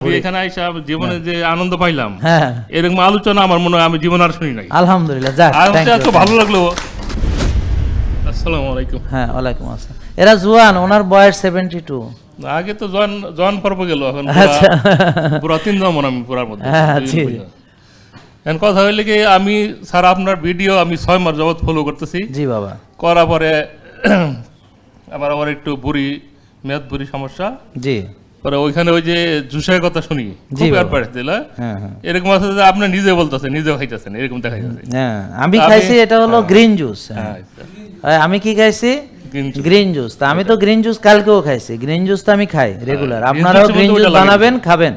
এখানে আইসা জীবনে যে আনন্দ পাইলাম হ্যাঁ। এরকম আলোচনা আমার মনে হয় আমি জীবন আর শুনি নাই। আলহামদুলিল্লাহ যাক. ভালো লাগল। আসসালামু আলাইকুম। হ্যাঁ ওয়ালাইকুম আসসালাম। এরা জুয়ান ওনার বয়স সেভেন্টি টু আগে তো জন জন পর্ব গেল এখন আচ্ছা। পুরা- পুরা তিন জমন আমি পুরার মধ্যে। হ্যাঁ। এখন কথা হইলে কি আমি স্যার আপনার ভিডিও আমি ছয় মাস যাবত ফলো করতেছি। জি বাবা। করার পরে আবার আমার একটু বুড়ি মেয়াদ বুড়ি সমস্যা। জি। পরে ওইখানে ওই যে জুসের কথা শুনি খুব হ্যাঁ হ্যাঁ। এরকম আছে যে আপনি নিজে বলতেছেন নিজে খাইতেছেন এরকম দেখা যাচ্ছে হ্যাঁ। আমি খাইছি এটা হলো গ্রিন জুস হ্যাঁ। আমি কি খাইছি? গ্রিন জুস তা আমি তো গ্রিন জুস কালকেও খাইছি। গ্রিন জুস তো আমি খাই রেগুলার আপনারাও গ্রিন জুস বানাবেন খাবেন।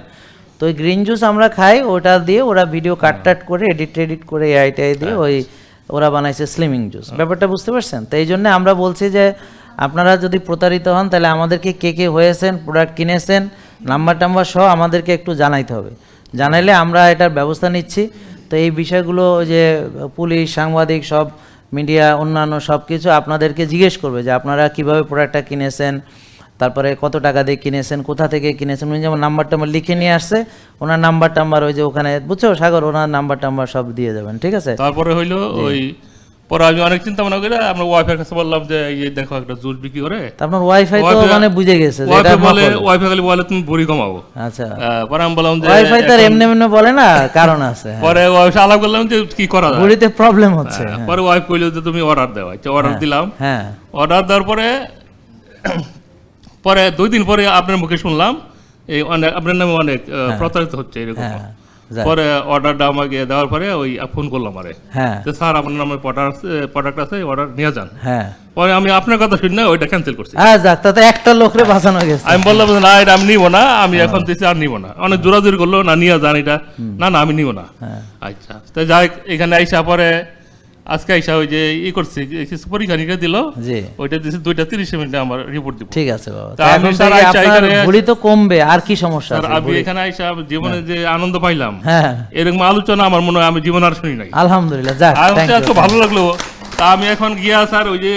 তো ওই গ্রিন জুস আমরা খাই ওটা দিয়ে ওরা ভিডিও কাট টাট করে এডিট টেডিট করে এআই টাই দিয়ে ওই ওরা বানাইছে স্লিমিং জুস ব্যাপারটা বুঝতে পারছেন? তো এই জন্য আমরা বলছি যে আপনারা যদি প্রতারিত হন তাহলে আমাদেরকে কে কে হয়েছেন প্রোডাক্ট কিনেছেন নাম্বার টাম্বার সহ আমাদেরকে একটু জানাইতে হবে। জানাইলে আমরা এটার ব্যবস্থা নিচ্ছি। তো এই বিষয়গুলো ওই যে পুলিশ সাংবাদিক সব মিডিয়া অন্যান্য সব কিছু আপনাদেরকে জিজ্ঞেস করবে যে আপনারা কীভাবে প্রোডাক্টটা কিনেছেন তারপরে কত টাকা দিয়ে কিনেছেন কোথা থেকে কিনেছেন। উনি যেমন নাম্বার টাম্বার লিখে নিয়ে আসছে ওনার নাম্বার টাম্বার ওই যে ওখানে বুঝছ সাগর ওনার নাম্বার টাম্বার সব দিয়ে যাবেন ঠিক আছে? তারপরে হইল ওই পরে আমি অনেক চিন্তা ভাবনা করে আমরা ওয়াইফাই কাছে বললাম যে এই দেখো একটা জুস বিক্রি করে। আপনার ওয়াইফাই তো মানে বুঝে গেছে ওয়াইফাই বলে ওয়াইফাই খালি বলে তুমি বুড়ি কমাবো আচ্ছা। পরে আমি বললাম যে ওয়াইফাই তো এমনি এমনি বলে না কারণ আছে হ্যাঁ। পরে ওয়াইফাই আলাপ করলাম যে কি করা যায়? ঘুড়িতে প্রবলেম হচ্ছে হ্যাঁ, পরে ওয়াইফ কইলো যে তুমি অর্ডার দেওয়া আচ্ছা অর্ডার দিলাম। হ্যাঁ। অর্ডার দেওয়ার পরে পরে দুই দিন পরে আপনার মুখে শুনলাম এই অনেক আপনার নামে অনেক প্রতারিত হচ্ছে এরকম। হ্যাঁ। পরে অর্ডারটা আমাকে দেওয়ার পরে ওই ফোন করলাম আরে হ্যাঁ। স্যার আপনার নামে প্রোডাক্ট প্রোডাক্ট আছে অর্ডার নিয়ে যান। হ্যাঁ। পরে আমি আপনার কথা শুনি না ওইটা ক্যান্সেল করছি। হ্যাঁ যাক তাতে একটা লোকরে বাঁচানো গেছে। আমি বললাম না এটা আমি নিবো না আমি এখন দিছি আর নিব না। অনেক জোরাজোরি করল না নিয়ে যান এটা। না না আমি নিব না। হ্যাঁ। আচ্ছা তো যাই এখানে আইসা পরে আজকে আইসা ওই যে ই করছে কিছু পরীক্ষা নিরীক্ষা দিল জি। ওইটা দিছে দুইটা তিরিশ মিনিটে আমার রিপোর্ট দিব। ঠিক আছে বাবা। তা তা আমি স্যার আইসা এখানে- ভুঁড়ি তো কমবে আর কি সমস্যা আছে আমি এখানে আইসা জীবনে যে আনন্দ পাইলাম হ্যাঁ। এরকম আলোচনা আমার মনে হয় আমি জীবন আর শুনি নাই। আলহামদুলিল্লাহ যাক ভালো লাগল। তা আমি এখন গিয়া স্যার ওই যে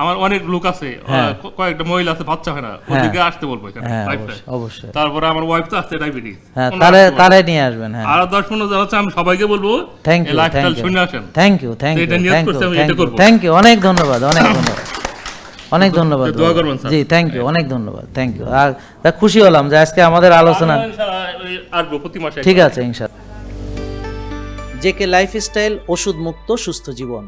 আমার অনেক লোক আছে হ্যাঁ। কয়েকটা মহিলা আছে বাচ্চা হয় না ওদেরকে আসতে বলব এখানে হ্যাঁ অবশ্যই, অবশ্যই। তারপরে আমার ওয়াইফ তো আসছে ডায়াবেটিস হ্যাঁ তারে তারে নিয়ে আসবেন হ্যাঁ। আর দশ পনেরো জন আছে আমি সবাইকে বলব thank you lifestyle thank you শুনে আসেন। Thank you thank you thank you thank you অনেক ধন্যবাদ অনেক ধন্যবাদ। অনেক ধন্যবাদ দোয়া করবেন, স্যার। জি থ্যাংক ইউ অনেক ধন্যবাদ থ্যাংক ইউ আর খুশি হলাম যে আজকে আমাদের আলোচনা ঠিক আছে ইনশাআল্লাহ জেকে লাইফস্টাইল ওষুধ মুক্ত সুস্থ জীবন।